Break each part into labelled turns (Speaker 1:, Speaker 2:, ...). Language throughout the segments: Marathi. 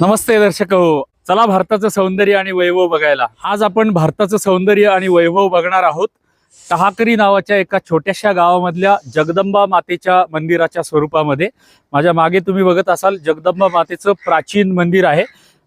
Speaker 1: नमस्ते दर्शक हो. चला भारताचं सौंदर्य आणि वैभव बघायला. आज आपण भारताचं सौंदर्य आणि वैभव बघणार आहोत. टहाकरी नावाच्या एका छोट्याशा गावामधल्या जगदंबा मातेच्या मंदिराच्या स्वरूपामध्ये. माझ्या मागे तुम्ही बघत असाल जगदंबा मातेचं प्राचीन मंदिर आहे.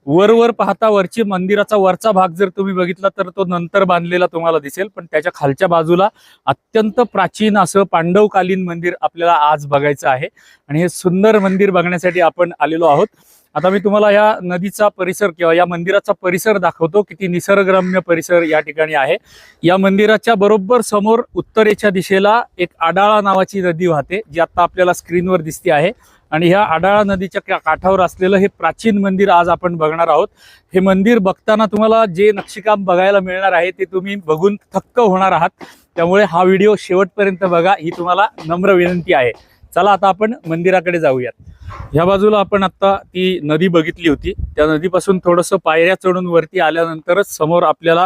Speaker 1: वरवर पाहता वरची मंदिराचा वरचा भाग जर तुम्ही बघितला तर तो नंतर बांधलेला तुम्हाला दिसेल. पण त्याच्या खालच्या बाजूला अत्यंत प्राचीन असं पांडवकालीन मंदिर आपल्याला आज बघायचं आहे. आणि हे सुंदर मंदिर बघण्यासाठी आपण आलेलो आहोत. आता मी तुम्हाला या नदीचा परिसर किंवा या मंदिराचा परिसर दाखवतो किती निसर्गरम्य परिसर या ठिकाणी आहे. या मंदिराच्या बरोबर समोर उत्तरेच्या दिशेला एक आडाळा नावाची नदी वाहते जी आता आपल्याला स्क्रीनवर दिसते आहे. आणि ह्या आडाळा नदीच्या का- काठावर असलेलं हे प्राचीन मंदिर आज आपण बघणार आहोत. हे मंदिर बघताना तुम्हाला जे नक्षीकाम बघायला मिळणार आहे ते तुम्ही बघून थक्क होणार आहात. त्यामुळे हा व्हिडिओ शेवटपर्यंत बघा ही तुम्हाला नम्र विनंती आहे. चला आता आपण मंदिराकडे जाऊयात. ह्या बाजूला आपण आता ती नदी बघितली होती. त्या नदीपासून थोडंसं पायऱ्या चढून वरती आल्यानंतरच समोर आपल्याला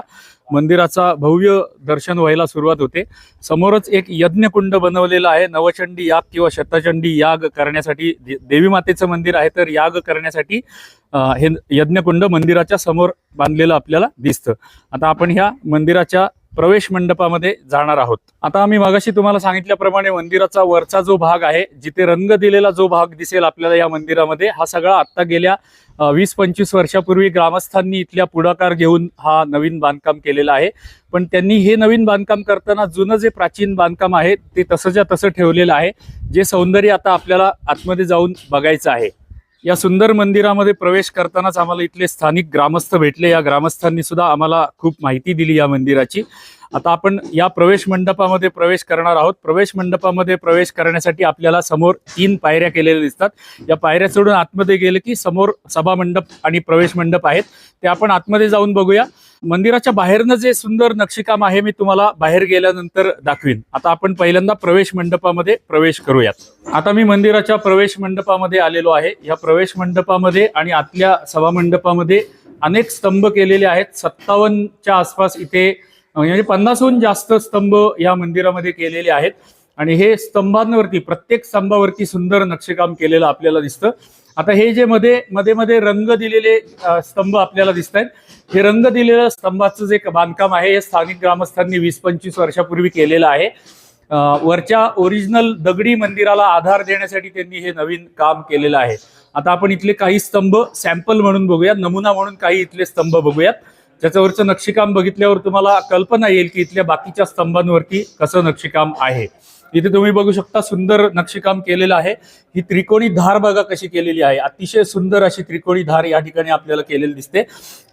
Speaker 1: मंदिराचा भव्य दर्शन व्हायला सुरुवात होते. समोरच एक यज्ञकुंड बनवलेला आहे. नवचंडी याग किंवा शतचंडी याग करण्यासाठी देवी मातेचं मंदिर आहे तर याग करण्यासाठी हे यज्ञकुंड मंदिराच्या समोर बांधलेलं आपल्याला दिसतं. आता आपण ह्या मंदिराच्या प्रवेश मंडपामध्ये जाणार आहोत. आता आम्ही मागाशी तुम्हाला सांगितल्याप्रमाणे मंदिराचा वरचा जो भाग आहे जिथे रंग दिलेला जो भाग दिसेल आपल्याला या मंदिरामध्ये हा सगळा आत्ता गेल्या वीस पंचवीस वर्षापूर्वी ग्रामस्थांनी इथल्या पुढाकार घेऊन हा नवीन बांधकाम केलेला आहे. पण त्यांनी हे नवीन बांधकाम करताना जुनं जे प्राचीन बांधकाम आहे ते तसंच्या तसं ठेवलेलं आहे जे सौंदर्य आता आपल्याला आतमध्ये जाऊन बघायचं आहे. या सुंदर मंदिरामध्ये प्रवेश करतानाच आम्हाला इथले स्थानिक ग्रामस्थ भेटले. या ग्रामस्थांनी सुद्धा आम्हाला खूप माहिती दिली या मंदिराची. आता आपण या प्रवेश मंडपामध्ये प्रवेश करणार आहोत. प्रवेश मंडपामध्ये प्रवेश करण्यासाठी आपल्याला समोर तीन पायऱ्या केलेल्या दिसतात. या पायऱ्या सोडून आतमध्ये गेले की समोर सभा मंडप आणि प्रवेश मंडप आहेत. ते आपण आतमध्ये जाऊन बघूया. मंदिराच्या बाहेरनं जे सुंदर नक्षीकाम आहे मी तुम्हाला बाहेर गेल्यानंतर दाखवीन. आता आपण पहिल्यांदा प्रवेश मंडपामध्ये प्रवेश करूयात. आता मी मंदिराच्या प्रवेश मंडपामध्ये आलेलो आहे. या प्रवेश मंडपामध्ये आणि आतल्या सभा मंडपामध्ये अनेक स्तंभ केलेले आहेत. सत्तावन्नच्या आसपास इथे म्हणजे पन्नासहून जास्त स्तंभ या मंदिरामध्ये केलेले आहेत. आणि हे स्तंभांवरती प्रत्येक स्तंभावरती सुंदर नक्षीकाम केलेलं आपल्याला दिसतं. आता हे जे मध्ये मध्ये मध्ये रंग दिलेले स्तंभ आपल्याला दिसत आहेत हे रंग दिलेलं स्तंभाचं जे बांधकाम आहे हे स्थानिक ग्रामस्थांनी वीस पंचवीस वर्षापूर्वी केलेलं आहे. वरच्या ओरिजिनल दगडी मंदिराला आधार देण्यासाठी त्यांनी हे नवीन काम केलेलं आहे. आता आपण इथले काही स्तंभ सॅम्पल म्हणून बघूयात नमुना म्हणून काही इथले स्तंभ बघूयात. ज्याच्यावरचं नक्षीकाम बघितल्यावर तुम्हाला कल्पना येईल की इथल्या बाकीच्या स्तंभांवरती कसं नक्षीकाम आहे. इथे तुम्ही बघू शकता सुंदर नक्षीकाम केलेलं आहे. ही त्रिकोणी धार बघा कशी केलेली आहे. अतिशय सुंदर अशी त्रिकोणी धार या ठिकाणी आपल्याला केलेली दिसते.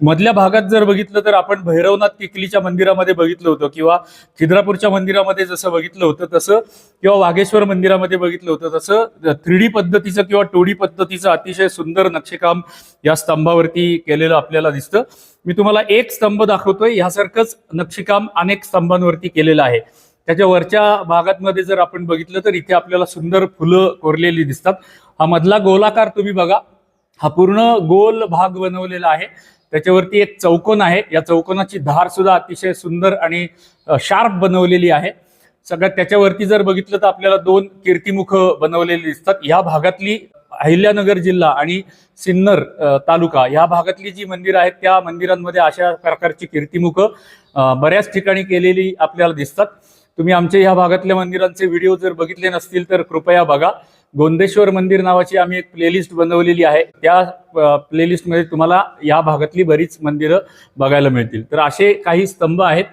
Speaker 1: मधल्या भागात जर बघितलं तर आपण भैरवनाथ किकलीच्या मंदिरामध्ये बघितलं होतं किंवा खिद्रापूरच्या मंदिरामध्ये जसं बघितलं होतं तसं किंवा वाघेश्वर मंदिरामध्ये बघितलं होतं तसं थ्रीडी पद्धतीचं किंवा टोडी पद्धतीचं अतिशय सुंदर नक्षीकाम या स्तंभावरती केलेलं आपल्याला दिसतं. मी तुम्हाला एक स्तंभ दाखवतोय. ह्यासारखंच नक्षीकाम अनेक स्तंभांवरती केलेलं आहे. त्याच्या वरच्या भागांमध्ये जर आपण बघितलं तर इथे आपल्याला सुंदर फुलं कोरलेली दिसतात. हा मधला गोलाकार तुम्ही बघा. हा पूर्ण गोल भाग बनवलेला आहे. त्याच्यावरती एक चौकोन आहे. या चौकोनाची धार सुद्धा अतिशय सुंदर आणि शार्प बनवलेली आहे. सगळ्यात त्याच्यावरती जर बघितलं तर आपल्याला दोन कीर्तिमुख बनवलेली दिसतात. ह्या भागातली अहिल्यानगर जिल्हा आणि सिन्नर तालुका ह्या भागातली जी मंदिरं आहेत त्या मंदिरांमध्ये अशा प्रकारची कीर्तिमुख बऱ्याच ठिकाणी केलेली आपल्याला दिसतात. तुम्ही आमच्या या भागातल्या मंदिरांचे व्हिडिओ जर बघितले नसतील तर कृपया बघा. गोंदेश्वर मंदिर नावाची आम्ही एक प्लेलिस्ट बनवलेली आहे. त्या प्लेलिस्टमध्ये तुम्हाला या भागातली बरीच मंदिरं बघायला मिळतील. तर असे काही स्तंभ आहेत.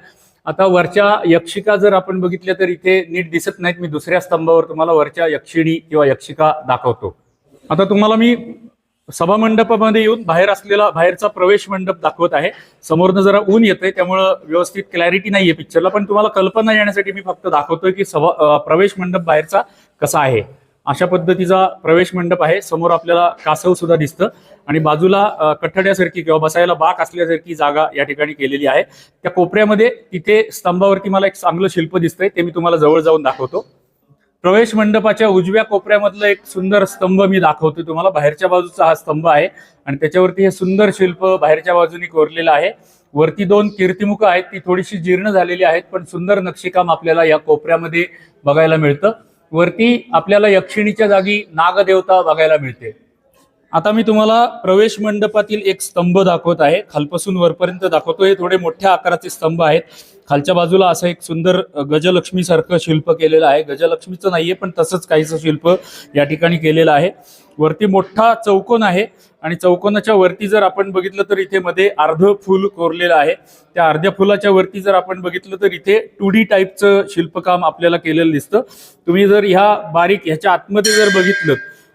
Speaker 1: आता वरच्या यक्षिका जर आपण बघितल्या तर इथे नीट दिसत नाहीत. मी दुसऱ्या स्तंभावर तुम्हाला वरच्या यक्षिणी किंवा यक्षिका दाखवतो. आता तुम्हाला मी सभा मंडपामध्ये येऊन बाहेर असलेला बाहेरचा प्रवेश मंडप दाखवत आहे. समोरनं जरा ऊन येतंय त्यामुळं व्यवस्थित क्लॅरिटी नाहीये पिक्चरला पण तुम्हाला कल्पना येण्यासाठी मी फक्त दाखवतोय की सभा प्रवेश मंडप बाहेरचा कसा आहे. अशा पद्धतीचा प्रवेश मंडप आहे. समोर आपल्याला कासव सुद्धा दिसतं. आणि बाजूला कठड्यासारखी किंवा बसायला बाक असल्यासारखी जागा या ठिकाणी केलेली आहे. त्या कोपऱ्यामध्ये तिथे स्तंभावरती मला एक चांगलं शिल्प दिसतंय ते मी तुम्हाला जवळ जाऊन दाखवतो. प्रवेश मंडपाच्या उजव्या कोपऱ्यामधलं एक सुंदर स्तंभ मी दाखवतो तुम्हाला. बाहेरच्या बाजूचा हा स्तंभ आहे आणि त्याच्यावरती हे सुंदर शिल्प बाहेरच्या बाजूने कोरलेलं आहे. वरती दोन कीर्तिमुख आहेत ती थोडीशी जीर्ण झालेली आहेत पण सुंदर नक्षीकाम आपल्याला या कोपऱ्यामध्ये बघायला मिळतं. वरती आपल्याला यक्षिणीच्या जागी नागदेवता बघायला मिळते. आता मी तुम्हाला प्रवेश मंडपातील एक स्तंभ दाखवत आहे. खालपासून वरपर्यंत दाखवतो हे थोडे मोठ्या आकाराचे स्तंभ आहेत. खालच्या बाजूला असं एक सुंदर गजलक्ष्मी सारखं शिल्प केलेलं आहे. गजलक्ष्मीचं नाहीये पण तसंच काहीच शिल्प या ठिकाणी केलेलं आहे. वरती मोठा चौकोन आहे आणि चौकोनाच्या वरती जर आपण बघितलं तर इथे मध्ये अर्ध फुल कोरलेलं आहे. त्या अर्ध्या फुलाच्या वरती जर आपण बघितलं तर इथे टू डी टाईपचं शिल्पकाम आपल्याला केलेलं दिसतं. तुम्ही जर ह्या बारीक ह्याच्या आतमध्ये जर बघितलं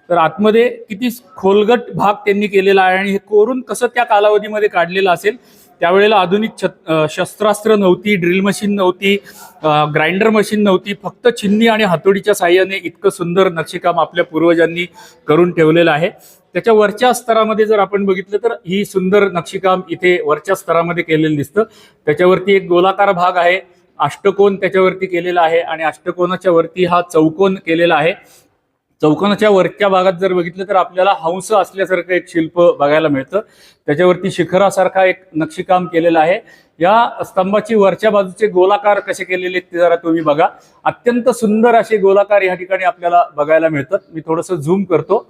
Speaker 1: तर आतमध्ये किती खोलगट भाग त्यांनी केलेला आहे आणि हे कोरून कसं त्या कालावधीमध्ये काढलेलं असेल त्यावेळेला आधुनिक छत शस्त्रास्त्र नव्हती ड्रिल मशीन नव्हती ग्राइंडर मशीन नव्हती फक्त छिन्नी आणि हातोडीच्या साह्याने इतकं सुंदर नक्षीकाम आपल्या पूर्वजांनी करून ठेवलेलं आहे. त्याच्या वरच्या स्तरामध्ये जर आपण बघितलं तर ही सुंदर नक्षीकाम इथे वरच्या स्तरामध्ये केलेलं दिसतं. त्याच्यावरती एक गोलाकार भाग आहे अष्टकोन त्याच्यावरती केलेला आहे आणि अष्टकोनाच्या वरती हा चौकोन केलेला आहे. चौकोनाच्या वरच्या भागात जर बघितलं तर आपल्याला हंस असल्यासारखं एक शिल्प बघायला मिळतं. त्याच्यावरती शिखरासारखा एक नक्षीकाम केलेलं आहे. या स्तंभाची वरच्या बाजूचे गोलाकार कसे केलेले आहेत ते जरा तुम्ही बघा. अत्यंत सुंदर असे गोलाकार या ठिकाणी आपल्याला बघायला मिळतात. मी थोडंसं झूम करतो.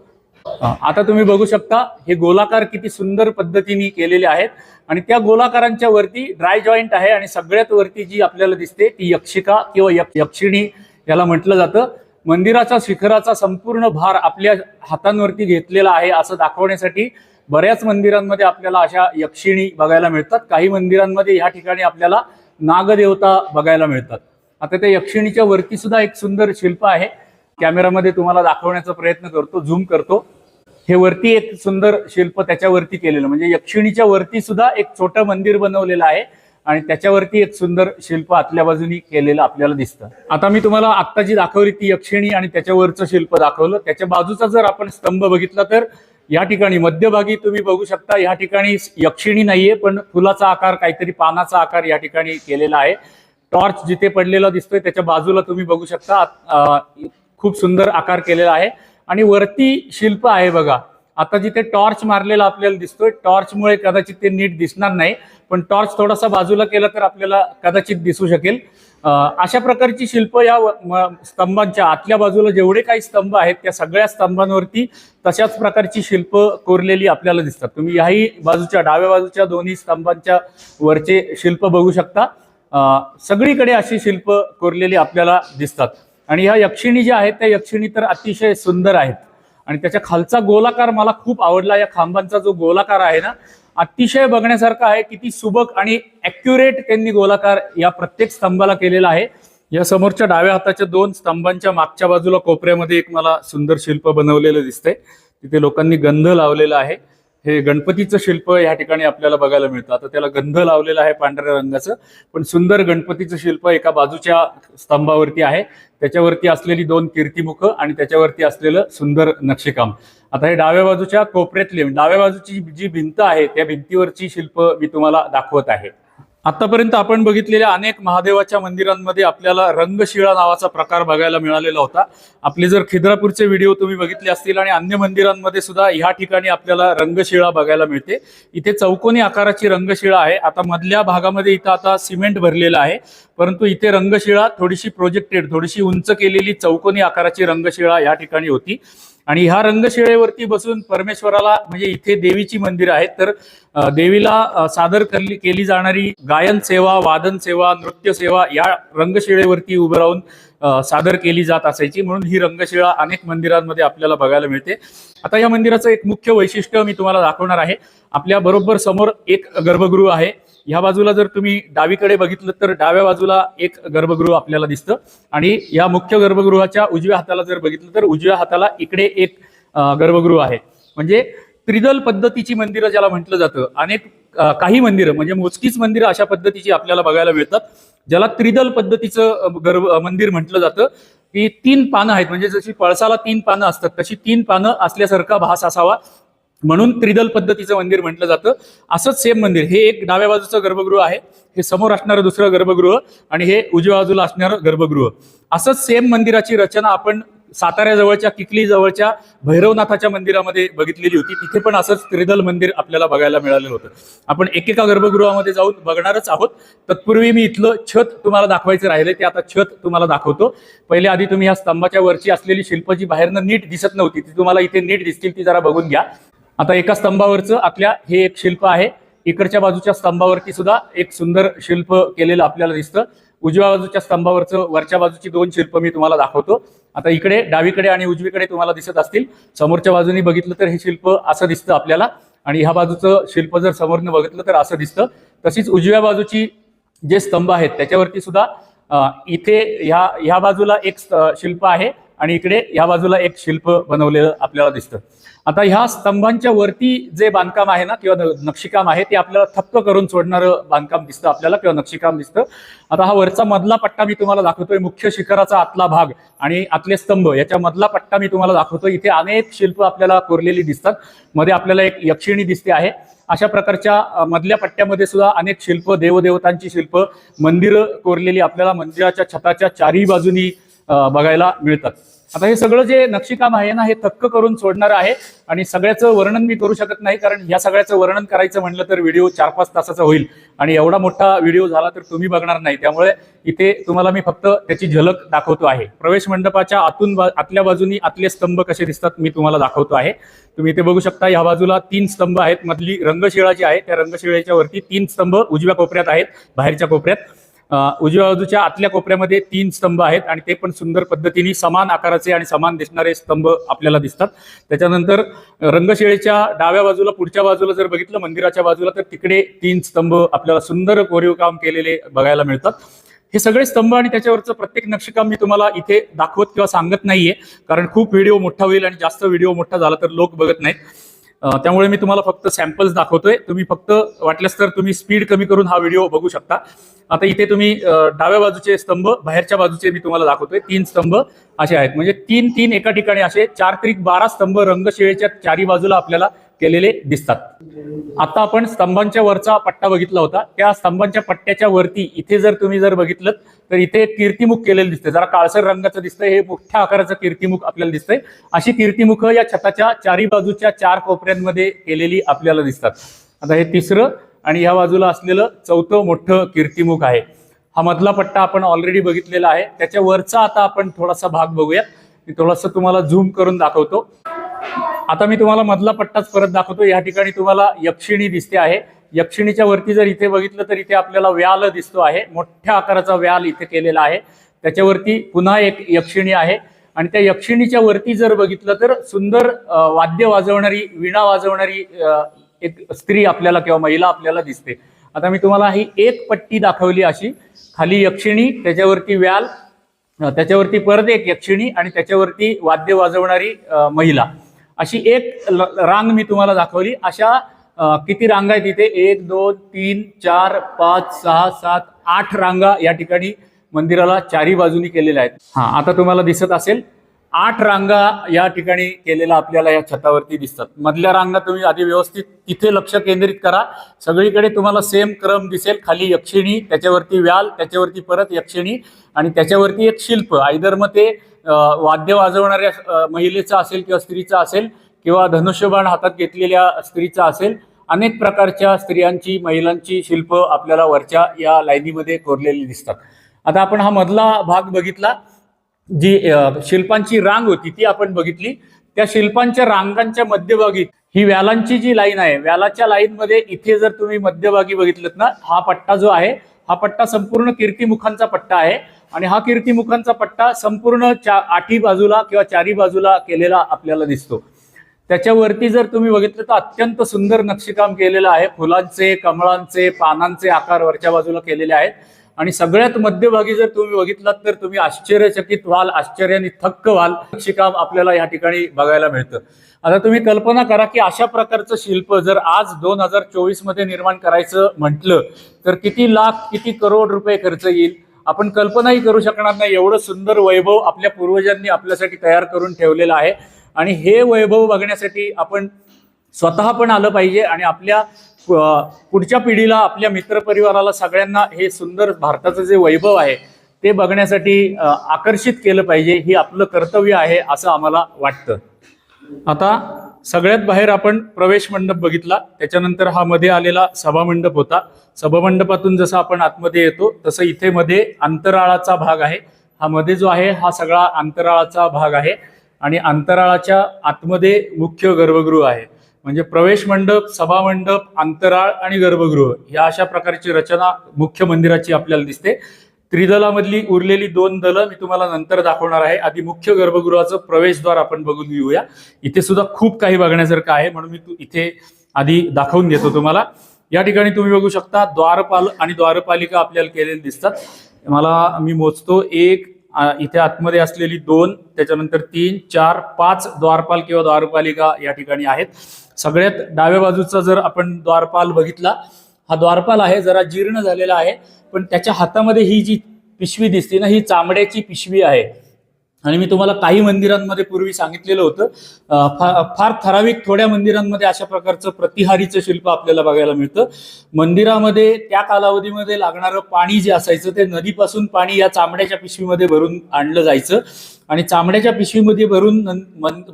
Speaker 1: आता तुम्ही बघू शकता हे गोलाकार किती सुंदर पद्धतीने केलेले आहेत. आणि त्या गोलाकारांच्या वरती ड्राय जॉईंट आहे आणि सगळ्यात वरती जी आपल्याला दिसते ती यक्षिका किंवा यक्षिणी याला म्हटलं जातं. मंदिराचा शिखराचा संपूर्ण भार आपल्या हातांवरती घेतलेला आहे असं दाखवण्यासाठी बऱ्याच मंदिरांमध्ये आपल्याला अशा यक्षिणी बघायला मिळतात. काही मंदिरांमध्ये या ठिकाणी आपल्याला नागदेवता बघायला मिळतात. आता त्या यक्षिणीच्या वरती सुद्धा एक सुंदर शिल्प आहे. कॅमेरामध्ये तुम्हाला दाखवण्याचा प्रयत्न करतो झूम करतो. हे वरती एक सुंदर शिल्प त्याच्यावरती केलेलं म्हणजे यक्षिणीच्या वरती सुद्धा एक छोटं मंदिर बनवलेलं आहे. आणि त्याच्यावरती एक सुंदर शिल्प आतल्या बाजूनी केलेलं आपल्याला दिसतं. आता मी तुम्हाला आत्ता जी दाखवली ती यक्षिणी आणि त्याच्यावरचं शिल्प दाखवलं. त्याच्या बाजूचा जर आपण स्तंभ बघितला तर या ठिकाणी मध्यभागी तुम्ही बघू शकता या ठिकाणी यक्षिणी नाहीये पण फुलाचा आकार काहीतरी पानाचा आकार या ठिकाणी केलेला आहे. टॉर्च जिथे पडलेला दिसतोय त्याच्या बाजूला तुम्ही बघू शकता. खूप सुंदर आकार केलेला आहे. आणि वरती शिल्प आहे बघा. आता जिथे टॉर्च मारलेला आपल्याला दिसतोय टॉर्चमुळे कदाचित ते नीट दिसणार नाही पण टॉर्च थोडासा बाजूला केला तर आपल्याला कदाचित दिसू शकेल. अशा प्रकारची शिल्प या स्तंभांच्या आतल्या बाजूला जेवढे काही स्तंभ आहेत त्या सगळ्या स्तंभांवरती तशाच प्रकारची शिल्प कोरलेली आपल्याला दिसतात. तुम्ही याही बाजूच्या डाव्या बाजूच्या दोन्ही स्तंभांच्या वरचे शिल्प बघू शकता. सगळीकडे अशी शिल्प कोरलेली आपल्याला दिसतात. आणि ह्या यक्षिणी ज्या आहेत त्या यक्षिणी तर अतिशय सुंदर आहेत. आणि त्याच्या खालचा गोलाकार मला खूप आवडला. या खांबांचा जो गोलाकार आहे ना अतिशय बघण्यासारखा आहे. किती सुबक आणि ॲक्युरेट त्यांनी गोलाकार या प्रत्येक स्तंभाला केलेला आहे. या समोरच्या डाव्या हाताच्या दोन स्तंभांच्या मागच्या बाजूला कोपऱ्यामध्ये एक मला सुंदर शिल्प बनवलेलं दिसतंय. तिथे लोकांनी गंध लावलेला आहे. हे गणपतीचं शिल्प या ठिकाणी आपल्याला बघायला मिळतं. आता त्याला गंध लावलेला आहे पांढऱ्या रंगाचं पण सुंदर गणपतीचं शिल्प एका बाजूच्या स्तंभावरती आहे. त्याच्यावरती असलेली दोन कीर्तिमुख आणि त्याच्यावरती असलेलं सुंदर नक्षीकाम. आता हे डाव्या बाजूच्या कोपऱ्यातली डाव्या बाजूची जी भिंत आहे त्या भिंतीवरची शिल्प मी तुम्हाला दाखवत आहे. आतापर्यंत आपण बघितलेल्या अनेक महादेवाच्या मंदिरांमध्ये आपल्याला रंगशिळा नावाचा प्रकार बघायला मिळालेला होता. आपले जर खिद्रापूरचे व्हिडिओ तुम्ही बघितले असतील आणि अन्य मंदिरांमध्ये सुद्धा ह्या ठिकाणी आपल्याला रंगशिळा बघायला मिळते. इथे चौकोनी आकाराची रंगशिळा आहे. आता मधल्या भागामध्ये इथं आता सिमेंट भरलेला आहे. परंतु इथे रंगशिळा थोडीशी प्रोजेक्टेड थोडीशी उंच केलेली चौकोनी आकाराची रंगशिळा या ठिकाणी होती. आणि ह्या रंगशिळेवरती बसून परमेश्वराला म्हणजे इथे देवीची मंदिर आहेत तर देवीला सादर करली केली जाणारी गायन सेवा वादन सेवा नृत्य सेवा या रंगशिळेवरती उभं राहून सादर केली जात असायची. म्हणून ही रंगशिळा अनेक मंदिरांमध्ये आपल्याला बघायला मिळते. आता या मंदिराचं एक मुख्य वैशिष्ट्य मी तुम्हाला दाखवणार आहे. आपल्या बरोबर समोर एक गर्भगृह आहे. ह्या बाजूला जर तुम्ही डावीकडे बघितलं तर डाव्या बाजूला एक गर्भगृह आपल्याला दिसतं. आणि या मुख्य गर्भगृहाच्या उजव्या हाताला जर बघितलं तर उजव्या हाताला इकडे एक गर्भगृह आहे. म्हणजे त्रिदल पद्धतीची मंदिरं ज्याला म्हटलं जातं अनेक काही मंदिरं म्हणजे मोजकीच मंदिरं अशा पद्धतीची आपल्याला बघायला मिळतात ज्याला त्रिदल पद्धतीचं गर्भ मंदिर म्हटलं जातं. की तीन पानं आहेत म्हणजे जशी पळसाला तीन पानं असतात तशी तीन पानं असल्यासारखा भास असावा. म्हणून त्रिदल पद्धतीचं मंदिर म्हटलं जातं. असंच सेम मंदिर. हे एक डाव्या बाजूचं गर्भगृह आहे. हे समोर असणारं दुसरं गर्भगृह आणि हे उजव्या बाजूला असणारं गर्भगृह. असंच सेम मंदिराची रचना आपण साताऱ्याजवळच्या किकली जवळच्या भैरवनाथाच्या मंदिरामध्ये बघितलेली होती. तिथे पण असंच त्रिदल मंदिर आपल्याला बघायला मिळालेलं होतं. आपण एकेका गर्भगृहामध्ये जाऊन बघणारच आहोत. तत्पूर्वी मी इथलं छत तुम्हाला दाखवायचं राहिले ते आता छत तुम्हाला दाखवतो. पहिले आधी तुम्ही या स्तंभाच्या वरची असलेली शिल्प जी बाहेरनं नीट दिसत नव्हती. ती तुम्हाला इथे नीट दिसतील ती जरा बघून घ्या. आता एका स्तंभावरचं आपल्या हे एक शिल्प आहे. इकडच्या बाजूच्या स्तंभावरती सुद्धा एक सुंदर शिल्प केलेलं आपल्याला दिसतं. उजव्या बाजूच्या स्तंभावरचं वरच्या बाजूची दोन शिल्प मी तुम्हाला दाखवतो. आता इकडे डावीकडे आणि उजवीकडे तुम्हाला दिसत असतील. समोरच्या बाजूनी बघितलं तर हे शिल्प असं दिसतं आपल्याला. आणि ह्या बाजूचं शिल्प जर समोरनं बघितलं तर असं दिसतं. तशीच उजव्या बाजूची जे स्तंभ आहेत त्याच्यावरती सुद्धा इथे ह्या ह्या बाजूला एक शिल्प आहे आणि इकडे ह्या बाजूला एक शिल्प बनवलेलं आपल्याला दिसतं. आता ह्या स्तंभांच्या वरती जे बांधकाम आहे ना किंवा न- नक्षीकाम आहे ते आपल्याला थप्प करून सोडणारं बांधकाम दिसतं आपल्याला किंवा नक्षीकाम दिसतं. आता हा वरचा मधला पट्टा मी तुम्हाला दाखवतोय मुख्य शिखराचा आतला भाग आणि आतले स्तंभ. याच्या मधला पट्टा मी तुम्हाला दाखवतोय. इथे अनेक शिल्प आपल्याला कोरलेली दिसतात. मध्ये आपल्याला एक यक्षिणी दिसते आहे. अशा प्रकारच्या मधल्या पट्ट्यामध्ये सुद्धा अनेक शिल्प देवदेवतांची शिल्प मंदिरं कोरलेली आपल्याला मंदिराच्या छताच्या चारही बाजूनी बघायला मिळतात. आता हे सगळं जे नक्षीकाम आहे ना हे थक्क करून सोडणारं आहे. आणि सगळ्याचं वर्णन मी करू शकत नाही कारण या सगळ्याचं वर्णन करायचं म्हणलं तर व्हिडिओ चार पाच तासाचा होईल. आणि एवढा मोठा व्हिडिओ झाला तर तुम्ही बघणार नाही. त्यामुळे इथे तुम्हाला मी फक्त त्याची झलक दाखवतो आहे. प्रवेश मंडपाच्या आतून बा- आतल्या बाजूनी आतले स्तंभ कसे दिसतात मी तुम्हाला दाखवतो आहे. तुम्ही इथे बघू शकता या बाजूला तीन स्तंभ आहेत. मधली रंगशिळा जी आहे त्या रंगशिळेच्या वरती तीन स्तंभ उजव्या कोपऱ्यात आहेत बाहेरच्या कोपऱ्यात. उजव्या बाजूच्या आतल्या कोपऱ्यामध्ये तीन स्तंभ आहेत आणि ते पण सुंदर पद्धतीने समान आकाराचे आणि समान दिसणारे स्तंभ आपल्याला दिसतात. त्याच्यानंतर रंगशिळेच्या डाव्या बाजूला पुढच्या बाजूला जर बघितलं मंदिराच्या बाजूला तर तिकडे तीन स्तंभ आपल्याला सुंदर कोरीव काम केलेले बघायला मिळतात. हे सगळे स्तंभ आणि त्याच्यावरचं प्रत्येक नक्षीकाम मी तुम्हाला इथे दाखवत किंवा सांगत नाहीये कारण खूप व्हिडिओ मोठा होईल आणि जास्त व्हिडिओ मोठा झाला तर लोक बघत नाहीत. त्यामुळे मी तुम्हाला फक्त सॅम्पल्स दाखवतोय. तुम्ही फक्त वाटल्यास तर तुम्ही स्पीड कमी करून हा व्हिडिओ बघू शकता. आता इथे तुम्ही डाव्या बाजूचे स्तंभ बाहेरच्या बाजूचे मी तुम्हाला दाखवतोय. तीन स्तंभ असे आहेत. म्हणजे तीन तीन एका ठिकाणी असे चार त्रिक बारा स्तंभ रंगशिळेच्या चारी बाजूला आपल्याला केलेले दिसतात. आता आपण स्तंभांच्या वरचा पट्टा बघितला होता. त्या स्तंभांच्या पट्ट्याच्या वरती इथे जर तुम्ही जर बघितलं तर इथे कीर्तिमुख केलेलं दिसतंय. जरा काळसर रंगाचं दिसतंय हे मोठ्या आकाराचं कीर्तिमुख आपल्याला दिसतंय. अशी कीर्तिमुख या छताच्या चारी बाजूच्या चार कोपऱ्यांमध्ये केलेली आपल्याला दिसतात. आता हे तिसरं आणि ह्या बाजूला असलेलं चौथं मोठं कीर्तिमुख आहे. हा मधला पट्टा आपण ऑलरेडी बघितलेला आहे. त्याच्या वरचा आता आपण थोडासा भाग बघूयात. मी थोडासा तुम्हाला झूम करून दाखवतो. आता मी तुम्हाला मधला पट्टाच परत दाखवतो. या ठिकाणी तुम्हाला यक्षिणी दिसते आहे. यक्षिणीच्या वरती जर इथे बघितलं तर इथे आपल्याला व्याल दिसतो आहे. मोठ्या आकाराचा व्याल इथे केलेला आहे. त्याच्यावरती पुन्हा एक यक्षिणी आहे. आणि त्या यक्षिणीच्या वरती जर बघितलं तर सुंदर वाद्य वाजवणारी विणा वाजवणारी एक स्त्री आपल्याला किंवा महिला आपल्याला दिसते. आता मी तुम्हाला ही एक पट्टी दाखवली अशी. खाली यक्षिणी त्याच्यावरती व्याल त्याच्यावरती परत एक यक्षिणी आणि त्याच्यावरती वाद्य वाजवणारी महिला. अशी एक ल- रांग मी तुम्हाला दाखवली. अशा किती रांगा आहेत तिथे एक दोन तीन चार पाच सहा सात आठ रांगा या ठिकाणी मंदिराला चारी बाजूनी केलेल्या आहेत. हा आता तुम्हाला दिसत असेल आठ रांगा या ठिकाणी केलेल्या आपल्याला या छतावरती दिसतात. मधल्या रांगा तुम्ही आधी व्यवस्थित तिथे लक्ष केंद्रित करा. सगळीकडे तुम्हाला सेम क्रम दिसेल. खाली यक्षिणी त्याच्यावरती व्याल त्याच्यावरती परत यक्षिणी आणि त्याच्यावरती एक शिल्प. आयदर मग ते वाद्य वाजवणाऱ्या महिलेचा महिलेचं असेल किंवा स्त्रीचं असेल किंवा धनुष्यबाण हातात घेतलेल्या स्त्रीचं असेल अनेक प्रकारच्या स्त्रियांची महिलांची शिल्प आपल्याला वरच्या या लाईनीमध्ये कोरलेली दिसतात. आता आपण हा मधला भाग बघितला जी शिल्पांची रांग होती ती आपण बघितली. त्या शिल्पांच्या रांगांच्या मध्यभागी ही व्यालांची जी लाईन आहे व्यालाच्या लाईनमध्ये इथे जर तुम्ही मध्यभागी बघितलं ना हा पट्टा जो आहे हा पट्टा संपूर्ण कीर्तिमुखांचा पट्टा आहे. आणि हा कीर्तिमुखांचा पट्टा संपूर्ण चा आठी बाजूला किंवा चारी बाजूला केलेला आपल्याला दिसतो. त्याच्यावरती जर तुम्ही बघितलं तर अत्यंत सुंदर नक्षीकाम केलेलं आहे. फुलांचे कमळांचे पानांचे आकार वरच्या बाजूला केलेले आहेत. आणि सगळ्यात मध्यभागी जर तुम्ही बघितलात तर तुम्ही आश्चर्यचकित व्हाल आश्चर्याने थक्क व्हाल. नक्षीकाम आपल्याला या ठिकाणी बघायला मिळतं. आता तुम्ही कल्पना करा की अशा प्रकारचं शिल्प जर आज दोन हजार चोवीसमध्ये निर्माण करायचं म्हटलं तर किती लाख किती करोड रुपये खर्च येईल? आपण कल्पनाही करू शकणार नाही. एवढं सुंदर वैभव आपल्या पूर्वजांनी आपल्यासाठी तयार करून ठेवलेलं आहे. आणि हे वैभव बघण्यासाठी आपण स्वतः पण आलं पाहिजे आणि आपल्या पुढच्या पिढीला आपल्या मित्रपरिवाराला सगळ्यांना हे सुंदर भारताचं जे वैभव आहे ते बघण्यासाठी आकर्षित केलं पाहिजे. ही आपलं कर्तव्य आहे असं आम्हाला वाटतं. आता सगळ्यात बाहेर आपण प्रवेश मंडप बघितला. त्याच्यानंतर हा मध्ये आलेला सभामंडप होता. सभामंडपातून जसं आपण आतमध्ये येतो तसं इथे मध्ये अंतराळाचा भाग आहे. हा मध्ये जो आहे हा सगळा अंतराळाचा भाग आहे. आणि अंतराळाच्या आतमध्ये मुख्य गर्भगृह आहे. म्हणजे प्रवेश मंडप सभा मंडप अंतराळ आणि गर्भगृह या अशा प्रकारची रचना मुख्य मंदिराची आपल्याला दिसते. त्रिदलामधली उरलेली दोन दलं मी तुम्हाला नंतर दाखवणार आहे. आधी मुख्य गर्भगृहाचं प्रवेशद्वार आपण बघून घेऊया. इथे सुद्धा खूप काही बघण्यासारखं आहे म्हणून मी तू इथे आधी दाखवून देतो तुम्हाला. या ठिकाणी तुम्ही बघू शकता द्वारपाल आणि द्वारपालिका आपल्याला केलेले दिसतात. मला मी मोजतो एक इथे आतमध्ये असलेली दोन त्याच्यानंतर तीन चार पाच द्वारपाल किंवा द्वारपालिका या ठिकाणी आहेत. सगळ्यात डाव्या बाजूचा जर आपण द्वारपाल बघितला हा द्वारपाल आहे जरा जीर्ण झालेला आहे पण त्याच्या हातामध्ये ही जी पिशवी दिसते ना ही चामड्याची पिशवी आहे. आणि मी तुम्हाला काही मंदिरांमध्ये पूर्वी सांगितलेलं होतं. फा- फार ठराविक थोड्या मंदिरांमध्ये अशा प्रकारचं प्रतिहारीचं शिल्प आपल्याला बघायला मिळतं. मंदिरामध्ये त्या कालावधीमध्ये लागणारं पाणी जे असायचं ते नदीपासून पाणी या चामड्याच्या पिशवीमध्ये भरून आणलं जायचं. आणि चामड्याच्या पिशवीमध्ये भरून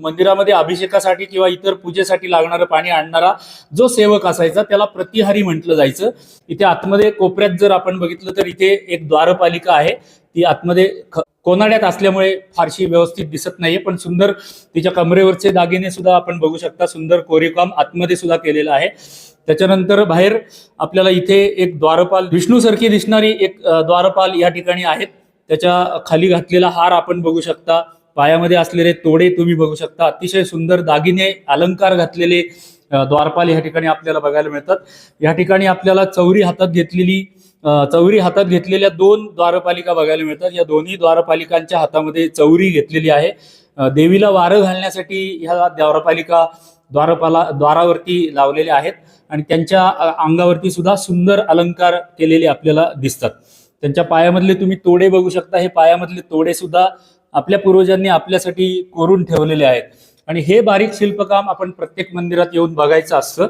Speaker 1: मंदिरामध्ये अभिषेकासाठी किंवा इतर पूजेसाठी लागणारं पाणी आणणारा जो सेवक असायचा त्याला प्रतिहारी म्हटलं जायचं. इथे आतमध्ये कोपऱ्यात जर आपण बघितलं तर इथे एक द्वारपालिका आहे. ती आतमध्ये ख- कोनाड्यात असल्यामुळे फारशी व्यवस्थित दिसत नाहीये पण सुंदर तिच्या कमरेवरचे दागिने सुद्धा आपण बघू शकता. सुंदर कोरीवकाम आतमध्ये सुद्धा केलेलं आहे. त्याच्यानंतर बाहेर आपल्याला इथे एक द्वारपाल विष्णूसारखी दिसणारी एक द्वारपाल या ठिकाणी आहेत. त्याच्याखाली घातलेला हार आपण बघू शकता. पायामध्ये असलेले तोडे तुम्ही बघू शकता. अतिशय सुंदर दागिने अलंकार घातलेले द्वारपाल या ठिकाणी आपल्याला बघायला मिळतात. या ठिकाणी आपल्याला चौरी हातात घेतलेली चौरी हातात घेतलेल्या दोन द्वारपालिका बघायला मिळतात. या दोन्ही द्वारपालिकांच्या हातामध्ये चौरी घेतलेली आहे. देवीला वारं घालण्यासाठी ह्या द्वारपालिका द्वारपाला द्वारावरती लावलेल्या आहेत. आणि त्यांच्या अंगावरती सुद्धा सुंदर अलंकार केलेले आपल्याला दिसतात. त्यांच्या पायामधले तुम्ही तोडे बघू शकता. हे पायामधले तोडे सुद्धा आपल्या पूर्वजांनी आपल्यासाठी कोरून ठेवलेले आहेत. आणि हे बारीक शिल्पकाम आपण प्रत्येक मंदिरात येऊन बघायचं असतं.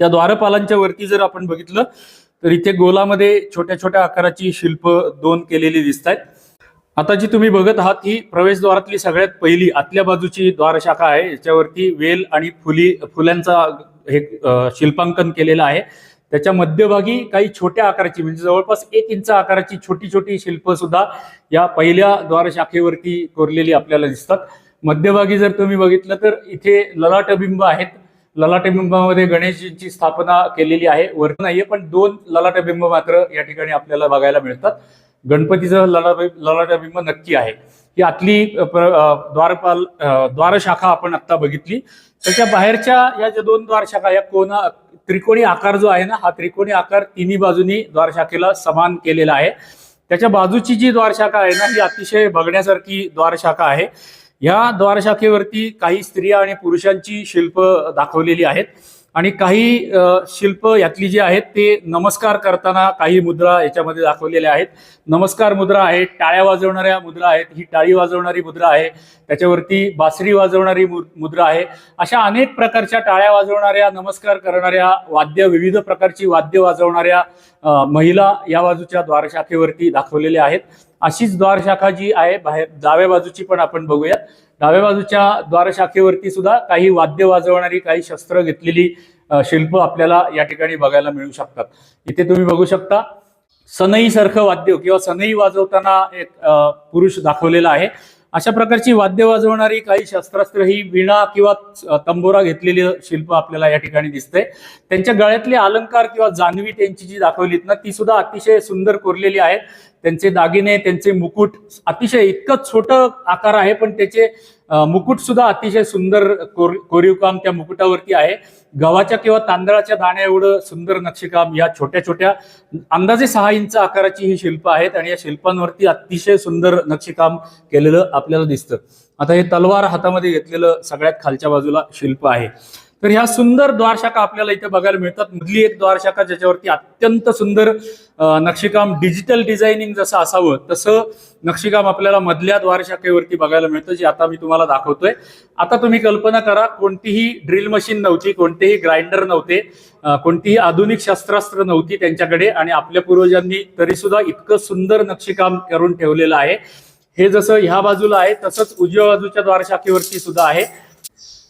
Speaker 1: त्या द्वारपालांच्या वरती जर आपण बघितलं तर इथे गोलामध्ये छोट्या छोट्या आकाराची शिल्प दोन केलेली दिसत आहेत आता जी तुम्ही बघत आहात ही प्रवेशद्वारातली सगळ्यात पहिली आतल्या बाजूची द्वारशाखा आहे. याच्यावरती वेल आणि फुली फुलांचा हे शिल्पांकन केलेलं आहे. त्याच्या मध्यभागी काही छोट्या आकाराची म्हणजे जवळपास एक इंच आकाराची छोटी छोटी शिल्प सुद्धा या पहिल्या द्वारशाखेवरती कोरलेली आपल्याला दिसतात. मध्यभागी जर तुम्ही बघितलं तर इथे ललाटबिंब आहेत. ललाटबिंबामध्ये गणेशजींची स्थापना केलेली आहे. वर नाहीये पण दोन ललाटबिंब मात्र या ठिकाणी आपल्याला बघायला मिळतात. गणपतीचं ललाटबिंब ललाटबिंब नक्की आहे. यातली आतली प्र- द्वारपाल द्वारशाखा आपण आता बघितली. त्याच्या बाहेरच्या या ज्या दोन द्वारशाखा या कोणा त्रिकोणी आकार जो आहे ना हा त्रिकोणी आकार तिन्ही बाजूनी द्वारशाखेला समान केलेला आहे. त्याच्या बाजूची जी द्वारशाखा आहे ना ही अतिशय बघण्यासारखी द्वारशाखा आहे. या द्वारशाखेवरती काही स्त्रिया आणि पुरुषांची शिल्प दाखवलेली आहेत. आणि काही शिल्प यातली जी आहेत ते नमस्कार करताना काही मुद्रा याच्यामध्ये दाखवलेल्या आहेत. नमस्कार मुद्रा आहे टाळ्या वाजवणाऱ्या मुद्रा आहेत ही टाळी वाजवणारी मुद्रा आहे त्याच्यावरती बासरी वाजवणारी मु- मुद्रा आहे. अशा अनेक प्रकारच्या टाळ्या वाजवणाऱ्या नमस्कार करणाऱ्या वाद्य विविध प्रकारची वाद्य वाजवणाऱ्या महिला या बाजूच्या द्वारशाखेवरती दाखवलेल्या आहेत. अशीच द्वारशाखा जी आहे बाहेर डाव्या बाजूची पण आपण बघूयात. डाव्या बाजूच्या द्वारशाखेवरती सुद्धा काही वाद्य वाजवणारी काही शस्त्र घेतलेली शिल्प आपल्याला या ठिकाणी बघायला मिळू शकतात. इथे तुम्ही बघू शकता सनई सारखं वाद्य किंवा सनई वाजवताना एक पुरुष दाखवलेला आहे. अशा प्रकारची वाद्य वाजवणारी काही शस्त्रास्त्र ही विणा किंवा तंबोरा घेतलेली शिल्प आपल्याला या ठिकाणी दिसते. त्यांच्या गळ्यातले अलंकार किंवा जानवी त्यांची जी दाखवलीत ना ती सुद्धा अतिशय सुंदर कोरलेली आहेत. त्यांचे दागिने त्यांचे मुकुट अतिशय इतकं छोटं आकार आहे पण त्याचे मुकुट सुद्धा अतिशय सुंदर कोर कोरीवकाम त्या मुकुटावरती आहे. गव्हाच्या किंवा तांदळाच्या दाण्या एवढं सुंदर नक्षीकाम या छोट्या छोट्या अंदाजे सहा इंच आकाराची ही शिल्प आहेत आणि या शिल्पांवरती अतिशय सुंदर नक्षीकाम केलेलं आपल्याला दिसतं. आता हे तलवार हातामध्ये घेतलेलं सगळ्यात खालच्या बाजूला शिल्प आहे. तर ह्या सुंदर द्वारशाखा आपल्याला इथे बघायला मिळतात. मधली एक द्वारशाखा ज्याच्यावरती अत्यंत सुंदर नक्षीकाम डिजिटल डिझायनिंग जसं असावं तसं नक्षीकाम आपल्याला मधल्या द्वारशाखेवरती बघायला मिळतं जे आता मी तुम्हाला दाखवतोय. आता तुम्ही कल्पना करा कोणतीही ड्रिल मशीन नव्हती कोणतेही ग्राइंडर नव्हते कोणतीही आधुनिक शस्त्रास्त्र नव्हती त्यांच्याकडे आणि आपल्या पूर्वजांनी तरी सुद्धा इतकं सुंदर नक्षीकाम करून ठेवलेलं आहे. हे जसं ह्या बाजूला आहे तसंच उजव्या बाजूच्या द्वारशाखेवरती सुद्धा आहे.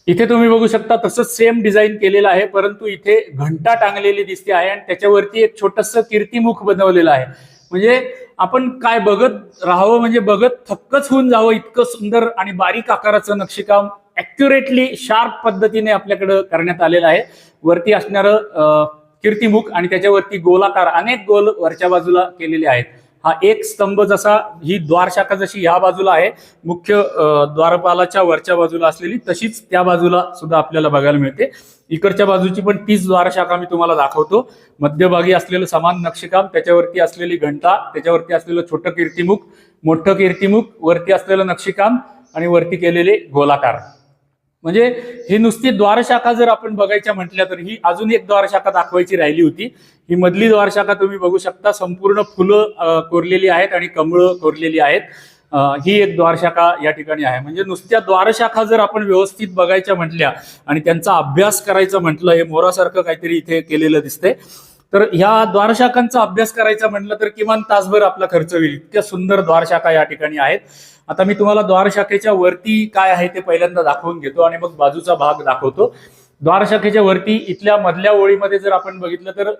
Speaker 1: इथे तुम्ही बघू शकता तसंच सेम डिझाईन केलेलं आहे परंतु इथे घंटा टांगलेली दिसते आहे आणि त्याच्यावरती एक छोटस कीर्तिमुख बनवलेलं आहे. म्हणजे आपण काय बघत राहावं म्हणजे बघत थक्कच होऊन जावं इतकं सुंदर आणि बारीक आकाराचं नक्षीकाम ऍक्युरेटली शार्प पद्धतीने आपल्याकडं करण्यात आलेलं आहे. वरती असणारं कीर्तिमुख आणि त्याच्यावरती गोलाकार अनेक गोल वरच्या बाजूला केलेले आहेत. हा एक स्तंभ जसा ही द्वारशाखा जशी या बाजूला आहे मुख्य द्वारपालाच्या वरच्या बाजूला असलेली तशीच त्या बाजूला सुद्धा आपल्याला बघायला मिळते. इकडच्या बाजूची पण तीच द्वारशाखा मी तुम्हाला दाखवतो. मध्यभागी असलेलं समान नक्षीकाम त्याच्यावरती असलेली घंटा त्याच्यावरती असलेलं छोटं कीर्तिमुख मोठं कीर्तिमुख वरती असलेलं नक्षीकाम आणि वरती केलेले गोलाकार. म्हणजे ही नुसती द्वारशाखा जर आपण बघायच्या म्हटल्या तर ही अजून एक द्वारशाखा दाखवायची राहिली होती. ही मधली द्वारशाखा तुम्ही बघू शकता. संपूर्ण फुलं कोरलेली आहेत आणि कमळं कोरलेली आहेत. ही एक द्वारशाखा या ठिकाणी आहे. म्हणजे नुसत्या द्वारशाखा जर आपण व्यवस्थित बघायच्या म्हटल्या आणि त्यांचा अभ्यास करायचं म्हटलं हे मोरासारखं काहीतरी इथे केलेलं दिसतंय. तर ह्या द्वारशाखांचा अभ्यास करायचा म्हटलं तर किमान तासभर आपला खर्च होईल. इतक्या सुंदर द्वारशाखा या ठिकाणी आहेत. आता मी तुम्हाला द्वारशाखेच्या वरती काय आहे ते पहिल्यांदा दाखवून घेतो आणि मग बाजूचा भाग दाखवतो. द्वारशाखेच्या वरती इथल्या मधल्या ओळीमध्ये जर आपण बघितलं तर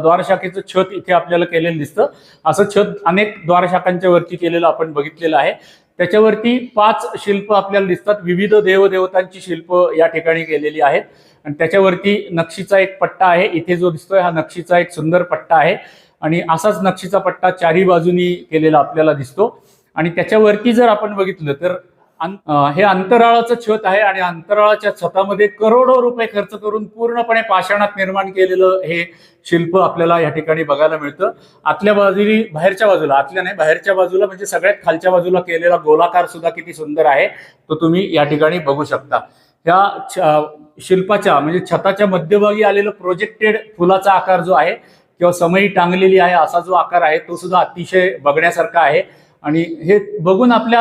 Speaker 1: द्वारशाखेचं छत इथे आपल्याला केलेलं दिसतं. असं छत अनेक द्वारशाखांच्या वरती केलेलं आपण बघितलेलं आहे. त्याच्यावरती पाच शिल्प आपल्याला दिसतात. विविध देवदेवतांची शिल्प या ठिकाणी केलेली आहेत. आणि त्याच्यावरती नक्षीचा एक पट्टा आहे. इथे जो दिसतोय हा नक्षीचा एक सुंदर पट्टा आहे. आणि असाच नक्षीचा पट्टा चारही बाजूनी केलेला आपल्याला दिसतो. आणि त्याच्यावरती जर आपण बघितलं तर अं- हे अंतराळाचं छत आहे आणि अंतराळाच्या छतामध्ये करोडो रुपये खर्च करून पूर्णपणे पाषाणात निर्माण केलेलं हे शिल्प आपल्याला या ठिकाणी बघायला मिळतं. आतल्या बाजूनी बाहेरच्या बाजूला आतल्या नाही बाहेरच्या बाजूला म्हणजे सगळ्यात खालच्या बाजूला केलेला गोलाकार सुद्धा किती सुंदर आहे तो तुम्ही या ठिकाणी बघू शकता. ह्या छ- शिल्पाच्या म्हणजे छताच्या मध्यभागी आलेलं प्रोजेक्टेड फुलाचा आकार जो आहे किंवा समई टांगलेली आहे असा जो आकार आहे तो सुद्धा अतिशय बघण्यासारखा आहे. आणि हे बघून आपल्या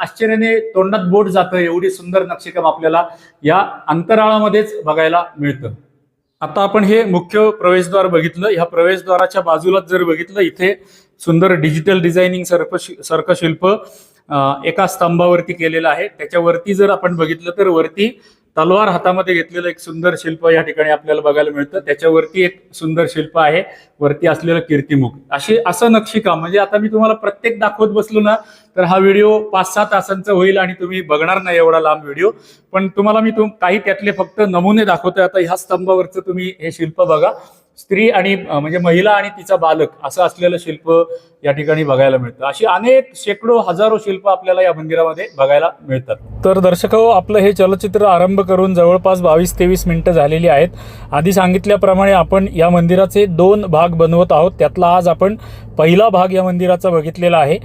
Speaker 1: आश्चर्याने तोंडात बोट जातं एवढी सुंदर नक्षीकाम आपल्याला या अंतराळामध्येच बघायला मिळतं. आता आपण हे मुख्य प्रवेशद्वार बघितलं. ह्या प्रवेशद्वाराच्या बाजूलाच जर बघितलं इथे सुंदर डिजिटल डिझायनिंग सर्प सर्कशिल्प एका स्तंभावरती केलेलं आहे. त्याच्यावरती जर आपण बघितलं तर वरती तलवार हातामध्ये घेतलेलं एक सुंदर शिल्प या ठिकाणी आपल्याला बघायला मिळतं. त्याच्यावरती एक सुंदर शिल्प आहे. वरती असलेलं कीर्तिमुख. अशी असं नक्षीकाम म्हणजे आता मी तुम्हाला प्रत्येक दाखवत बसलो ना तर हा व्हिडिओ पाच सहा तासांचा होईल आणि तुम्ही बघणार नाही एवढा लांब व्हिडिओ. पण तुम्हाला मी तुम काही त्यातले फक्त नमुने दाखवतोय. आता ह्या स्तंभावरचं तुम्ही हे शिल्प बघा. स्त्री आणि म्हणजे महिला आणि तिचा बालक असं असलेलं शिल्प या ठिकाणी बघायला मिळतं. अशी अनेक शेकडो हजारो शिल्प आपल्याला या मंदिरामध्ये बघायला मिळतात. तर दर्शक हो आपलं हे चलचित्र आरंभ करून जवळपास बावीस तेवीस मिनिटं झालेली आहेत. आधी सांगितल्याप्रमाणे आपण या मंदिराचे दोन भाग बनवत आहोत. त्यातला आज आपण पहिला भाग या मंदिराचा बघितलेला आहे.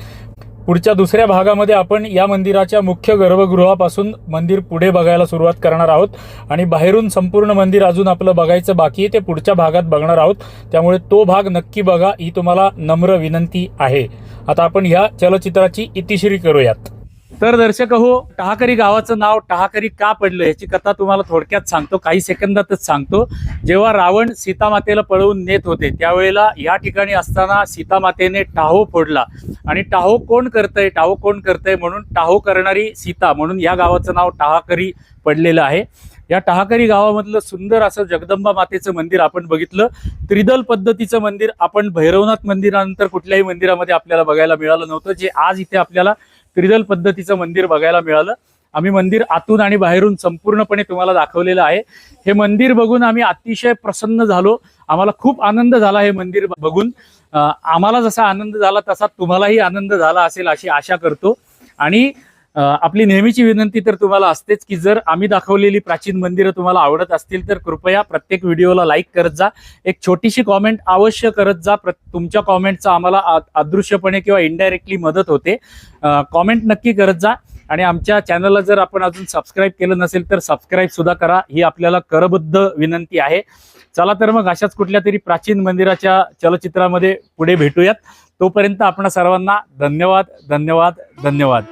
Speaker 1: पुढच्या दुसऱ्या भागामध्ये आपण या मंदिराच्या मुख्य गर्भगृहापासून मंदिर पुढे बघायला सुरुवात करणार आहोत. आणि बाहेरून संपूर्ण मंदिर अजून आपलं बघायचं बाकी आहे ते पुढच्या भागात बघणार आहोत. त्यामुळे तो भाग नक्की बघा ही तुम्हाला नम्र विनंती आहे. आता आपण ह्या चलचित्राची इतिश्री करूयात. तर दर्शक हो टहाकरी गावाचं नाव टहाकरी का पडलं याची कथा तुम्हाला थोडक्यात सांगतो काही सेकंदातच सांगतो. जेव्हा रावण सीतामातेला पळवून नेत होते त्यावेळेला या ठिकाणी असताना सीतामातेने टाहो फोडला. आणि टाहो कोण करतंय टाहो कोण करतंय म्हणून टाहो करणारी सीता म्हणून या गावाचं नाव टहाकरी पडलेलं आहे. या टहाकरी गावामधलं सुंदर असं जगदंबा मातेचं मंदिर आपण बघितलं. त्रिदल पद्धतीचं मंदिर आपण भैरवनाथ मंदिरानंतर कुठल्याही मंदिरामध्ये आपल्याला बघायला मिळालं नव्हतं जे आज इथे आपल्याला त्रिदल पद्धतीचं मंदिर बघायला मिळालं. आम्ही मंदिर आतून आणि बाहेरून संपूर्णपणे तुम्हाला दाखवलेलं आहे. हे मंदिर बघून आम्ही अतिशय प्रसन्न झालो. आम्हाला खूप आनंद झाला हे मंदिर बघून. आम्हाला जसा आनंद झाला तसा तुम्हालाही आनंद झाला असेल अशी आशा करतो. आणि आपली नेहमीची विनंती तर तुम्हाला असतेच की जर आम्ही दाखवलेली प्राचीन मंदिरं तुम्हाला आवडत असतील तर कृपया प्रत्येक व्हिडिओला लाईक करत जा. एक छोटीशी कॉमेंट अवश्य करत जा. प्र- तुमच्या कॉमेंटचा आम्हाला अदृश्यपणे किंवा इनडायरेक्टली मदत होते. कॉमेंट नक्की करत जा. आणि आमच्या चॅनलला जर आपण अजून सबस्क्राईब केलं नसेल तर सबस्क्राईब सुद्धा करा. ही आपल्याला करबद्ध विनंती आहे. चला तर मग अशाच कुठल्या तरी प्राचीन मंदिराच्या चलचित्रामध्ये पुढे भेटूयात. तोपर्यंत आपण सर्वांना धन्यवाद धन्यवाद धन्यवाद.